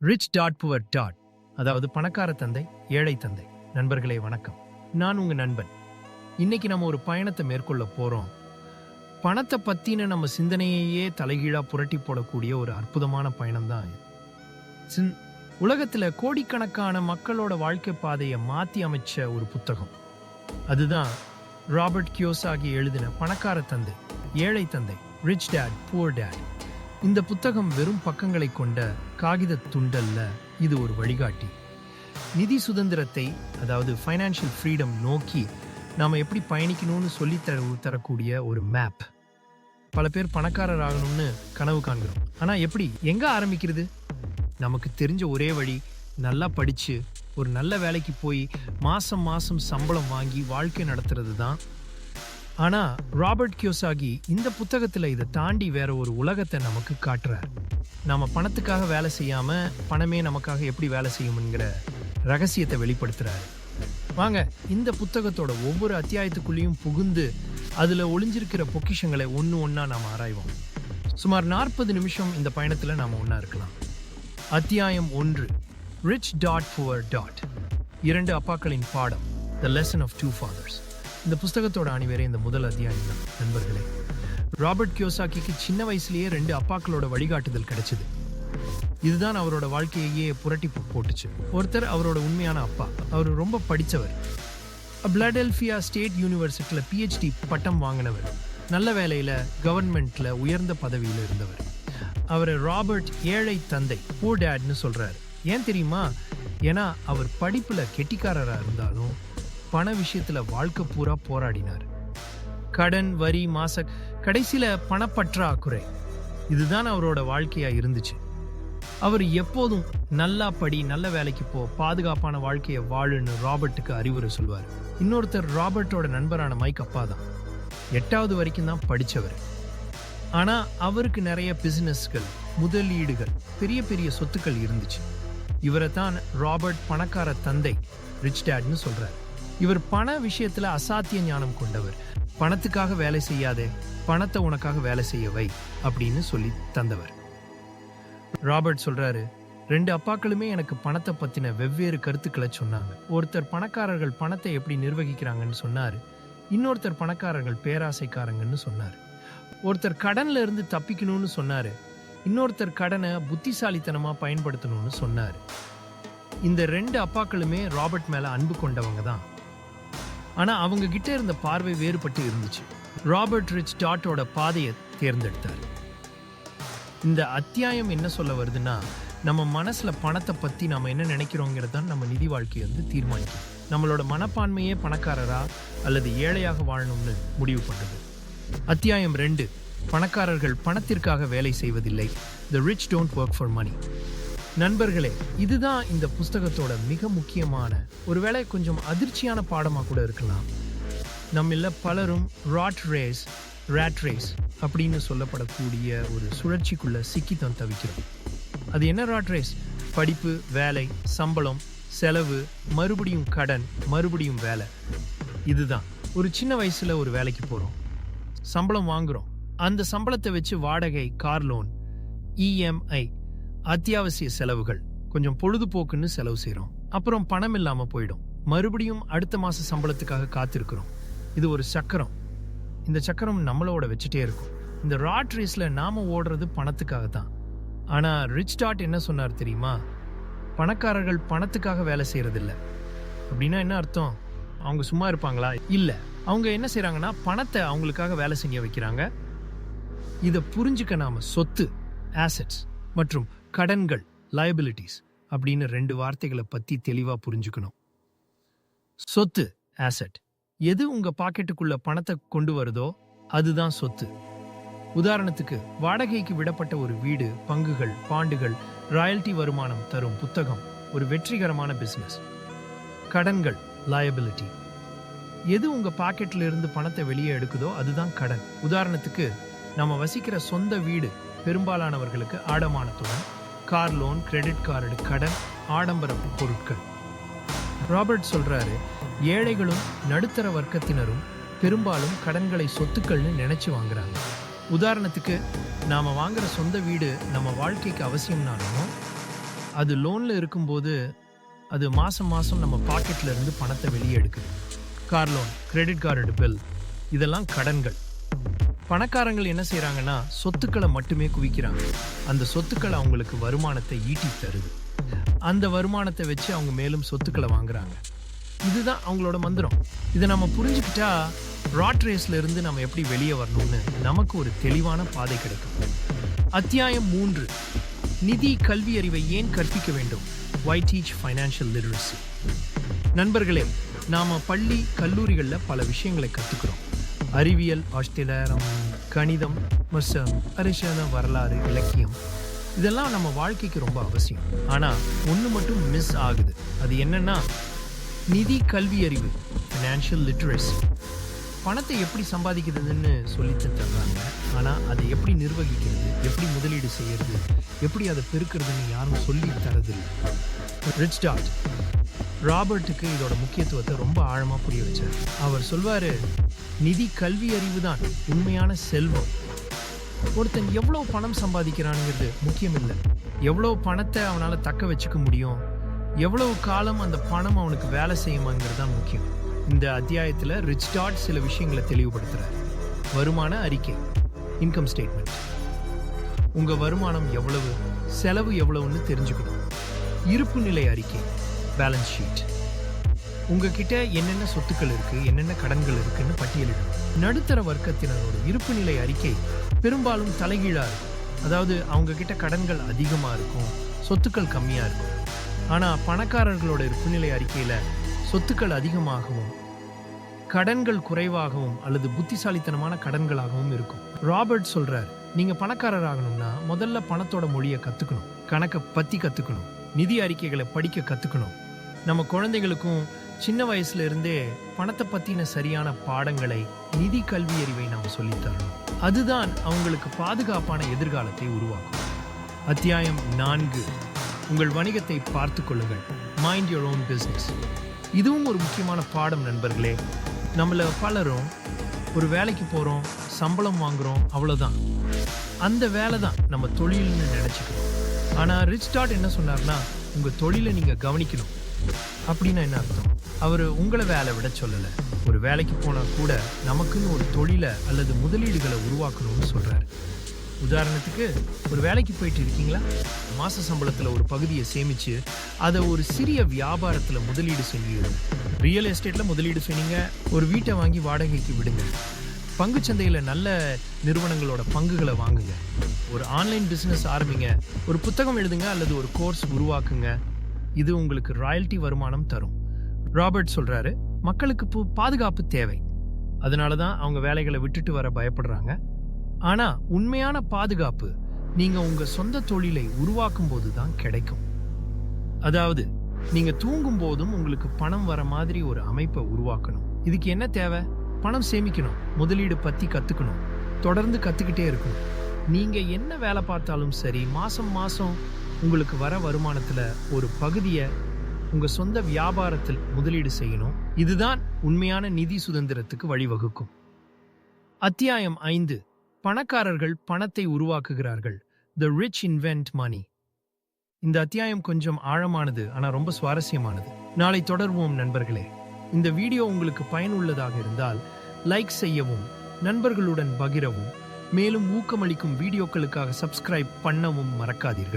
Rich dad poor dad அதாவது பணக்கார தந்தை ஏழை தந்தை. நண்பர்களே வணக்கம். நான் உங்க நண்பன். இன்னைக்கு நம்ம ஒரு பயணத்தை மேற்கொள்ள போறோம். பணத்தை பத்தின நம்ம சிந்தனையையே தலைகீழா புரட்டி போடக்கூடிய ஒரு அற்புதமான பயணம்தான் சின் உலகத்துல கோடிக்கணக்கான மக்களோட வாழ்க்கை பாதையை மாற்றி அமைச்ச ஒரு புத்தகம். அதுதான் ராபர்ட் கியோசாகி எழுதின பணக்கார தந்தை ஏழை தந்தை ரிச் டேட் புவர் டேட் இந்த புத்தகம் வெறும் பக்கங்களை கொண்ட காகித துண்டல்ல இது ஒரு வழிகாட்டி. நிதி சுதந்திரத்தை அதாவது ஃபைனான்ஷியல் ஃப்ரீடம் நோக்கி நாம் எப்படி பயணிக்கணும்னு சொல்லி தர தரக்கூடிய ஒரு மேப் பல பேர் பணக்காரர் ஆகணும்னு கனவு காண்கிறோம். ஆனால் எப்படி? எங்கே ஆரம்பிக்கிறது? நமக்கு தெரிஞ்ச ஒரே வழி நல்லா படித்து ஒரு நல்ல வேலைக்கு போய் மாதம் மாதம் சம்பளம் வாங்கி வாழ்க்கை நடத்துறது தான் ஆனா ராபர்ட் கியோசாகி இந்த புத்தகத்துல இதை தாண்டி வேற ஒரு உலகத்தை நமக்கு காட்டுறார். நாம பணத்துக்காக வேலை செய்யாம பணமே நமக்காக எப்படி வேலை செய்யும்ங்கிற ரகசியத்தை வெளிப்படுத்துறாரு. வாங்க இந்த புத்தகத்தோட ஒவ்வொரு அத்தியாயத்துக்குள்ளேயும் புகுந்து அதுல ஒளிஞ்சிருக்கிற பொக்கிஷங்களை ஒன்று ஒன்றா நாம் ஆராய்வோம். சுமார் நாற்பது நிமிஷம் இந்த பயணத்தில் நாம் ஒன்றா இருக்கலாம். அத்தியாயம் ஒன்று ரிச் டாட் புவர் டாட் இரண்டு அப்பாக்களின் பாடம் the lesson of two fathers இந்த புஸ்தகத்தோட அணிவேரே இந்த முதல் அத்தியாயம் தான் நண்பர்களே. ராபர்ட் கியோசாக்கிக்கு சின்ன வயசுலயே ரெண்டு அப்பாக்களோட வழிகாட்டுதல் கிடைச்சது. இதுதான் அவரோட வாழ்க்கையையே புரட்டி போட்டுச்சு. ஒருத்தர் அவரோட உண்மையான அப்பா. அவர் ரொம்ப படித்தவர் பிளடெல்ஃபியா ஸ்டேட் யூனிவர்சிட்டியில் பிஹெச்டி பட்டம் வாங்கினவர். நல்ல வேலையில் கவர்மெண்ட்ல உயர்ந்த பதவியில் இருந்தவர். அவரை ராபர்ட் ஏழை தந்தை பூ டேட்னு சொல்றாரு. ஏன் தெரியுமா? ஏன்னா அவர் படிப்புல கெட்டிக்காரரா இருந்தாலும் பண விஷயத்துல வாழ்க்கை பூரா போராடினார். கடன் வரி மாச கடைசியில பணப்பற்றாக்குறை. இதுதான் அவரோட வாழ்க்கையா இருந்துச்சு. அவர் எப்போதும் நல்லா படி நல்ல வேலைக்கு போ பாதுகாப்பான வாழ்க்கையை வாழுன்னு ராபர்ட்டுக்கு அறிவுரை சொல்வார். இன்னொருத்தர் ராபர்ட்டோட நண்பரான மைக் அப்பா தான் எட்டாவது வரைக்கும் தான் படிச்சவர். ஆனா அவருக்கு நிறைய பிசினஸ்கள் முதலீடுகள் பெரிய பெரிய சொத்துக்கள் இருந்துச்சு. இவரை தான் ராபர்ட் பணக்கார தந்தை ரிச் டேட்னு சொல்கிறார் இவர் பண விஷயத்துல அசாத்திய ஞானம் கொண்டவர். பணத்துக்காக வேலை செய்யாதே பணத்தை உனக்காக வேலை செய்ய வை அப்படின்னு சொல்லி தந்தவர். ராபர்ட் சொல்றாரு ரெண்டு அப்பாக்களுமே எனக்கு பணத்தை பத்தின வெவ்வேறு கருத்துக்களை சொன்னாங்க. ஒருத்தர் பணக்காரர்கள் பணத்தை எப்படி நிர்வகிக்கிறாங்கன்னு சொன்னாரு இன்னொருத்தர் பணக்காரர்கள் பேராசைக்காரங்கன்னு சொன்னாரு. ஒருத்தர் கடன்ல இருந்து தப்பிக்கணும்னு சொன்னாரு இன்னொருத்தர் கடனை புத்திசாலித்தனமா பயன்படுத்தணும்னு சொன்னாரு. இந்த ரெண்டு அப்பாக்களுமே ராபர்ட் மேல அன்பு கொண்டவங்க தான். ஆனால் அவங்க கிட்ட இருந்த பார்வை வேறுபட்டு இருந்துச்சு. ராபர்ட் ரிச் டாட்டோட பாதையை தேர்ந்தெடுத்தார். இந்த அத்தியாயம் என்ன சொல்ல வருதுன்னா நம்ம மனசில் பணத்தை பற்றி நம்ம என்ன நினைக்கிறோங்கிறது தான் நம்ம நிதி வாழ்க்கையை வந்து தீர்மானிக்கும். நம்மளோட மனப்பான்மையே பணக்காரரா அல்லது ஏழையாக வாழணும்னு முடிவு பண்ணுது. அத்தியாயம் ரெண்டு பணக்காரர்கள் பணத்திற்காக வேலை செய்வதில்லை. The rich don't work for money நண்பர்களே இதுதான் இந்த புஸ்தகத்தோட மிக முக்கியமான ஒருவேளை கொஞ்சம் அதிர்ச்சியான பாடமாக கூட இருக்கலாம். நம்மள பலரும் ராட் ரேஸ் ரேட் ரேஸ் அப்படின்னு சொல்லப்படக்கூடிய ஒரு சுழற்சிக்குள்ள சிக்கித்தான் தவிக்கிறோம். அது என்ன ராட் ரேஸ் படிப்பு வேலை சம்பளம் செலவு மறுபடியும் கடன் மறுபடியும் வேலை. இதுதான். ஒரு சின்ன வயசுல ஒரு வேலைக்கு போகிறோம் சம்பளம் வாங்குறோம். அந்த சம்பளத்தை வச்சு வாடகை கார் லோன் இஎம்ஐ அத்தியாவசிய செலவுகள். கொஞ்சம் பொழுதுபோக்குன்னு செலவு செய்கிறோம் அப்புறம் பணம் இல்லாம போயிடும். மறுபடியும் அடுத்த மாச சம்பளத்துக்காக காத்திருக்கிறோம். இது ஒரு சக்கரம். இந்த சக்கரம் நம்மளோட வச்சுட்டே இருக்கும். இந்த ராட் ரேஸ்ல நாம ஓடுறது பணத்துக்காக தான். ஆனா ரிச் டாட் என்ன சொன்னார் தெரியுமா? பணக்காரர்கள் பணத்துக்காக வேலை செய்யறதில்ல அப்படின்னா என்ன அர்த்தம்? அவங்க சும்மா இருப்பாங்களா? இல்ல. அவங்க என்ன செய்கிறாங்கன்னா பணத்தை அவங்களுக்காக வேலை செய்ய வைக்கிறாங்க. இதை புரிஞ்சுக்க நாம சொத்து ஆசெட்ஸ் மற்றும் கடன்கள் லயபிலிட்டிஸ் அப்படின்னு ரெண்டு வார்த்தைகளை பத்தி தெளிவா புரிஞ்சுக்கணும். சொத்து ஆசட் எது உங்க பாக்கெட்டுக்குள்ள பணத்தை கொண்டு வருதோ அதுதான் சொத்து. உதாரணத்துக்கு வாடகைக்கு விடப்பட்ட ஒரு வீடு பங்குகள் பாண்டுகள் ராயல்டி வருமானம் தரும் புத்தகம் ஒரு வெற்றிகரமான பிசினஸ் கடன்கள் லயபிலிட்டி எது உங்க பாக்கெட்ல இருந்து பணத்தை வெளியே எடுக்குதோ அதுதான் கடன். உதாரணத்துக்கு நம்ம வசிக்கிற சொந்த வீடு பெரும்பாலானவர்களுக்கு ஆடமானத்துடன் கார் லோன் கிரெடிட் கார்டு கடன் ஆடம்பர பொருட்கள். ராபர்ட் சொல்றாரு ஏழைகளும் நடுத்தர வர்க்கத்தினரும் பெரும்பாலும் கடன்களை சொத்துக்கள்னு நினைச்சு வாங்குறாங்க. உதாரணத்துக்கு நாம வாங்குற சொந்த வீடு நம்ம வாழ்க்கைக்கு அவசியம்னாலும் அது லோன்ல இருக்கும்போது அது மாசம் மாசம் நம்ம பாக்கெட்ல இருந்து பணத்தை வெளியே எடுக்குது. Car loan credit card bill இதெல்லாம் கடன்கள். பணக்காரங்கள் என்ன செய்கிறாங்கன்னா சொத்துக்களை மட்டுமே குவிக்கிறாங்க. அந்த சொத்துக்கள் அவங்களுக்கு வருமானத்தை ஈட்டி தருது. அந்த வருமானத்தை வச்சு அவங்க மேலும் சொத்துக்களை வாங்குறாங்க. இதுதான் அவங்களோட மந்திரம். இதை நம்ம புரிஞ்சுக்கிட்டா ராட் ரேஸ்ல இருந்து நம்ம எப்படி வெளியே வரணும்னு நமக்கு ஒரு தெளிவான பாதை கிடைக்கும். அத்தியாயம் மூன்று. நிதி கல்வி அறிவை ஏன் கற்பிக்க வேண்டும்? வை டீச் ஃபைனான்ஷியல் லிட்ரஸி நண்பர்களே நாம பள்ளி கல்லூரிகளில் பல விஷயங்களை கற்றுக்கிறோம் அறிவியல் ஆஸ்திரேலியம் கணிதம் மற்றும் அரசியல வரலாறு இலக்கியம். இதெல்லாம் நம்ம வாழ்க்கைக்கு ரொம்ப அவசியம். ஆனால் ஒன்று மட்டும் மிஸ் ஆகுது. அது என்னன்னா நிதி கல்வி அறிவு ஃபினான்ஷியல் லிட்ரஸி பணத்தை எப்படி சம்பாதிக்கிறதுன்னு சொல்லி தர்றாங்க ஆனால் அதை எப்படி நிர்வகிக்கிறது எப்படி முதலீடு செய்யறது எப்படி அதை பெருக்கிறதுன்னு யாரும் சொல்லி தரதில்லை. ரிச் டாட் ராபர்ட்டுக்கு இதோட முக்கியத்துவத்தை ரொம்ப ஆழமாக புரிய வச்சார். அவர் சொல்வார் நிதி கல்வி அறிவு தான் உண்மையான செல்வம். ஒருத்தன் எவ்வளோ பணம் சம்பாதிக்கிறானுங்கிறது முக்கியம் இல்லை எவ்வளோ பணத்தை அவனால் தக்க வச்சுக்க முடியும்? எவ்வளவு காலம் அந்த பணம் அவனுக்கு வேலை செய்யுமாங்கிறது தான் முக்கியம். இந்த அத்தியாயத்தில் ரிச் டாட் சில விஷயங்களை தெளிவுபடுத்துகிறார் வருமான அறிக்கை இன்கம் ஸ்டேட்மெண்ட். உங்க வருமானம் எவ்வளவு செலவு எவ்வளவுன்னு தெரிஞ்சுக்கணும். இருப்பு நிலை அறிக்கை பேலன்ஸ் ஷீட் உங்ககிட்ட என்னென்ன சொத்துக்கள் இருக்கு என்னென்ன கடன்கள் இருக்குன்னு பட்டியலிடும் நடுத்தர வர்க்கத்தினரோட இருப்பு நிலை அறிக்கை பெரும்பாலும் தலைகீழா இருக்கும். அதாவது அவங்க கிட்ட கடன்கள் அதிகமா இருக்கும் சொத்துக்கள் கம்மியா இருக்கும். ஆனா பணக்காரர்களோட இருப்பு நிலை அறிக்கையில சொத்துக்கள் அதிகமாகவும் கடன்கள் குறைவாகவும் அல்லது புத்திசாலித்தனமான கடன்களாகவும் இருக்கும். ராபர்ட் சொல்றார் நீங்க பணக்காரர் ஆகணும்னா முதல்ல பணத்தோட மொழியை கத்துக்கணும். கணக்கை பத்தி கத்துக்கணும். நிதி அறிக்கைகளை படிக்க கத்துக்கணும். நம்ம குழந்தைகளுக்கும் சின்ன வயசுல இருந்தே பணத்தை பத்தின சரியான பாடங்களை நிதி கல்வி அறிவை நாம் சொல்லித்தரணும். அதுதான் அவங்களுக்கு பாதுகாப்பான எதிர்காலத்தை உருவாக்கும். அத்தியாயம் நான்கு. உங்கள் வணிகத்தை பார்த்து கொள்ளுங்கள். மைண்ட் யோர் ஓன் பிஸ்னஸ் இதுவும் ஒரு முக்கியமான பாடம் நண்பர்களே. நம்மள பலரும் ஒரு வேலைக்கு போகிறோம் சம்பளம் வாங்குறோம் அவ்வளோதான் அந்த வேலை தான் நம்ம தொழில்னு நினச்சிக்கிறோம் ஆனால் ரிச் டாட் என்ன சொன்னார்னா உங்கள் தொழிலை நீங்கள் கவனிக்கணும். அப்படின்னா என்ன அர்த்தம்? அவர் உங்களை வேலை விட சொல்லலை. ஒரு வேலைக்கு போனால் கூட நமக்குன்னு ஒரு தொழிலை அல்லது முதலீடுகளை உருவாக்கணும்னு சொல்கிறாரு உதாரணத்துக்கு ஒரு வேலைக்கு போயிட்டு இருக்கீங்களா? மாச சம்பளத்துல ஒரு பகுதியை சேமிச்சு அதை ஒரு சிறிய வியாபாரத்துல முதலீடு செய்யணும் ரியல் எஸ்டேட்ல முதலீடு செய்யுங்க ஒரு வீட்டை வாங்கி வாடகைக்கு விடுங்க. சந்தையில் நல்ல நிறுவனங்களோட பங்குகளை வாங்குங்க. ஒரு ஆன்லைன் பிஸ்னஸ் ஆரம்பிங்க ஒரு புத்தகம் எழுதுங்க அல்லது ஒரு கோர்ஸ் உருவாக்குங்க. இது உங்களுக்கு ராயல்ட்டி வருமானம் தரும். ராபர்ட் சொல்றாரு மக்களுக்கு இப்போ பாதுகாப்பு தேவை. அதனால தான் அவங்க வேலைகளை விட்டுட்டு வர பயப்படுறாங்க. ஆனா உண்மையான பாதுகாப்பு நீங்க உங்க சொந்த தொழிலை உருவாக்கும் போது தான் கிடைக்கும். அதாவது நீங்க தூங்கும் போதும் உங்களுக்கு பணம் வர மாதிரி ஒரு அமைப்பை உருவாக்கணும். இதுக்கு என்ன தேவை? பணம் சேமிக்கணும். முதலீடு பத்தி கத்துக்கணும். தொடர்ந்து கத்துக்கிட்டே இருக்கணும். நீங்க என்ன வேலை பார்த்தாலும் சரி மாசம் மாசம் உங்களுக்கு வர வருமானத்துல ஒரு பகுதியை உங்கள் சொந்த வியாபாரத்தில் முதலீடு செய்யணும். இதுதான் உண்மையான நிதி சுதந்திரத்துக்கு வழிவகுக்கும். அத்தியாயம் ஐந்து. பணக்காரர்கள் பணத்தை உருவாக்குகிறார்கள். த ரிச் இன்வென்ட் மணி இந்த அத்தியாயம் கொஞ்சம் ஆழமானது ஆனால் ரொம்ப சுவாரஸ்யமானது. நாளை தொடர்வோம் நண்பர்களே. இந்த வீடியோ உங்களுக்கு பயனுள்ளதாக இருந்தால் லைக் செய்யவும் நண்பர்களுடன் பகிரவும் மேலும் ஊக்கமளிக்கும் வீடியோக்களுக்காக சப்ஸ்கிரைப் பண்ணவும் மறக்காதீர்கள்.